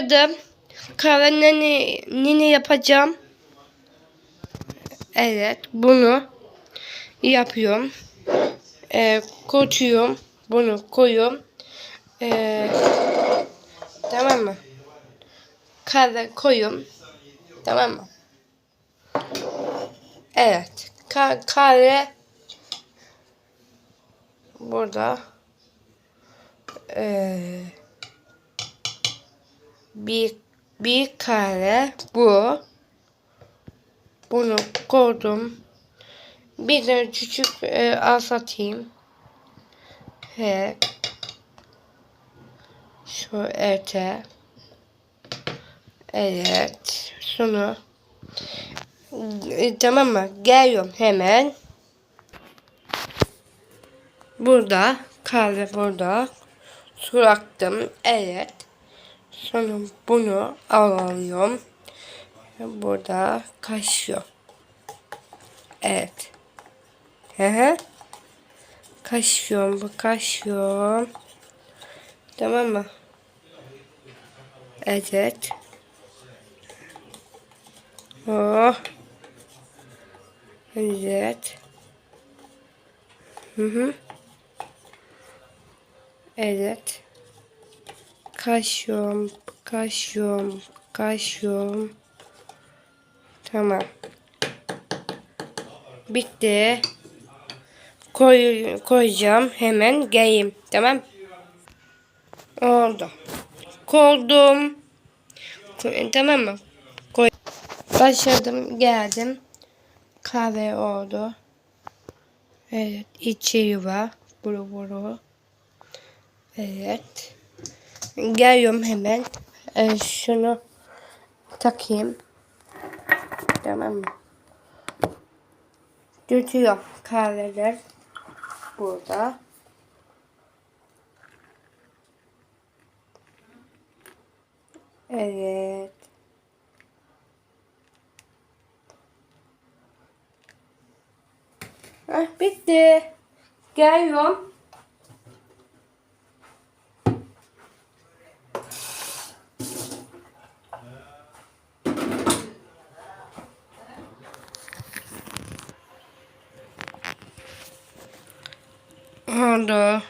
Burada kahvenin yapacağım. Evet bunu yapıyorum. Ee, koyuyorum. Bunu koyuyorum. Ee, tamam mı? Kahve koyuyorum. Tamam mı? Evet. Ka kahve burada ee, bir bir kare bu. Bunu koydum. Bir de küçük e, asatayım. He. Şu ete. Evet. Şunu. E, tamam mı? Geliyorum hemen. Burada. Kahve burada. Su attım. Evet. Sonra bunu alıyorum. Burada kaşıyor. Evet. Hı. Kaşıyorum. Kaşıyorum. Tamam mı? Evet. Oh. Evet. Hı hı. Evet. Kaşıyorum, kaşıyorum, kaşıyorum. Tamam. Bitti. Koy, koyacağım. Hemen geleyim. Tamam. Oldu. Koydum. Koy- Tamam mı? Koy. Başladım. Geldim. Kahve oldu. Evet. içi var. Buru buru. Evet. Geliyorum hemen. Ee, şunu takayım. Tamam mı? Tutuyor kahveler burada. Evet. Hah, bitti. Geliyorum. Oldu.